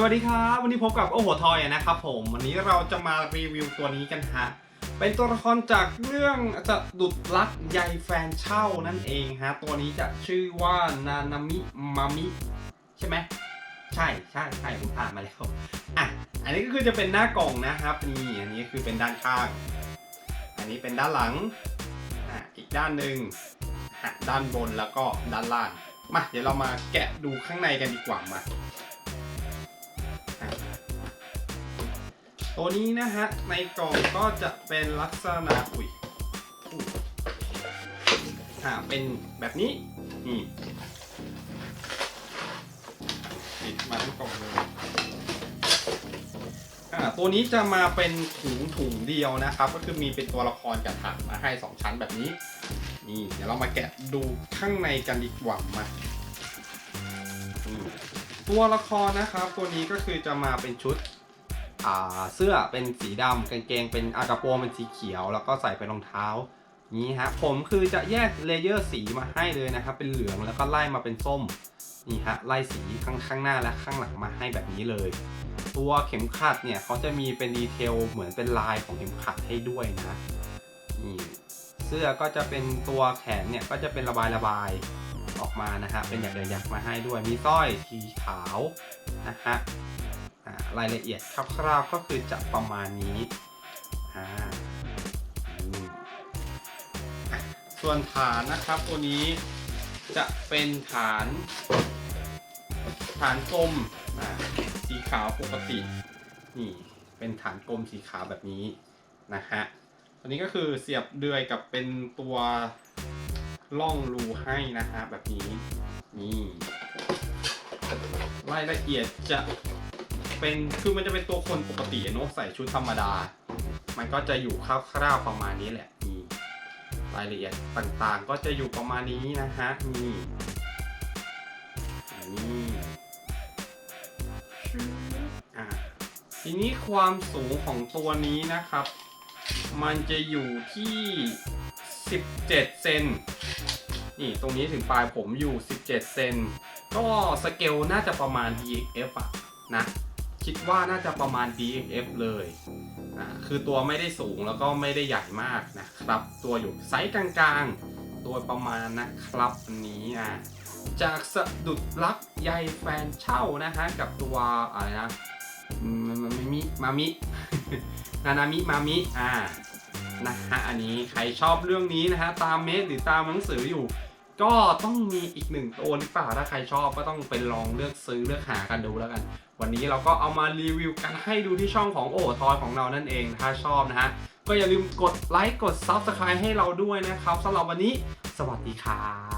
สวัสดีครับ วันนี้พบกับโอ้โหทอยนะครับผมวันนี้เราจะมารีวิวตัวนี้กันฮะเป็นตัวละครจากเรื่องจะดุดรักใยแฟนเช่านั่นเองฮะตัวนี้จะชื่อว่านานามิมามิใช่ไหมใช่ใช่ใช่ผมผ่านมาแล้วอะอันนี้ก็คือจะเป็นหน้ากล่องนะครับนี่อันนี้คือเป็นด้านข้าง อันนี้เป็นด้านหลังอะอีกด้านหนึ่งด้านบนแล้วก็ด้านล่างมาเดี๋ยวเรามาแกะดูข้างในกันดีกว่ามา ตัวนี้นะฮะ ในกล่องก็จะเป็นลักษณะอุ้ยอ่าเป็นแบบนี้นี่ปิดมาทั้งกล่องเลยอ่าตัวนี้จะมาเป็นถุงถุงเดียวนะครับ ก็คือมีเป็นตัวละครกับถังมาให้2ชั้นแบบนี้นี่เดี๋ยวเรามาแกะดูข้างในกันดีกว่ามาตัวละครนะครับ ตัวนี้ก็คือจะมาเป็นชุด เสื้อเป็นสีดำกางเกงเป็นอากระโปรงเป็นสีเขียว แล้วก็ใส่เป็นรองเท้านี้ฮะผมคือจะแยกเลเยอร์สีมาให้เลยนะครับ เป็นเหลืองแล้วก็ไล่มาเป็นส้มนี่ฮะไล่สีข้างข้างหน้าและข้างหลังมาให้แบบนี้เลย ตัวเข็มขัดเนี่ยเขาจะมีเป็นดีเทลเหมือนเป็นลายของเข็มขัดให้ด้วยนะนี่เสื้อก็จะเป็นตัวแขนเนี่ยก็จะเป็นระบายระบายออกมานะฮะเป็นหยักๆมาให้ด้วยมีสร้อยสีขาวนะฮะ รายละเอียดคร่าวๆก็คือจะประมาณนี้ส่วนฐานนะครับตัวนี้จะเป็นฐานฐานกลมสีขาวปกตินี่เป็นฐานกลมสีขาวแบบนี้นะฮะตัวนี้ก็คือเสียบเดือยกับเป็นตัวล่องรูให้นะฮะแบบนี้นี่รายละเอียดจะ เป็นคือมันจะเป็นตัวคนปกติเนอะใส่ชุดธรรมดา มันก็จะอยู่คร่าวๆประมาณนี้แหละนี่รายละเอียดต่างๆ ก็จะอยู่ประมาณนี้นะฮะนี่นี่อะทีนี้ความสูงของตัวนี้นะครับ มันจะอยู่ที่ 17 เซนนี่ตรงนี้ถึงปลายผมอยู่ 17 เซนก็สเกลน่าจะประมาณ DXF อะนะ คิดว่าน่าจะประมาณ DXF เลยนะคือตัวไม่ได้สูงแล้วก็ไม่ได้ใหญ่มากนะครับ ตัวอยู่ไซส์กลางๆ ตัวประมาณนะครับอันนี้อะจากสะดุดรักใยแฟนเช่านะฮะกับตัวอะไรนะมามามิมามินานามิมามิอ่านะฮะอันนี้ใครชอบเรื่องนี้นะฮะตามเมสหรือตามหนังสืออยู่ ก็ต้องมีอีกหนึ่งตัวหรือเปล่าถ้าใครชอบก็ต้องไปลองเลือกซื้อเลือกหากันดูแล้วกัน วันนี้เราก็เอามารีวิวกันให้ดูที่ช่องของโอทอยของเรานั่นเองถ้าชอบนะฮะก็อย่าลืมกดไลค์กด Subscribe ให้เราด้วยนะครับสำหรับวันนี้ สวัสดีครับ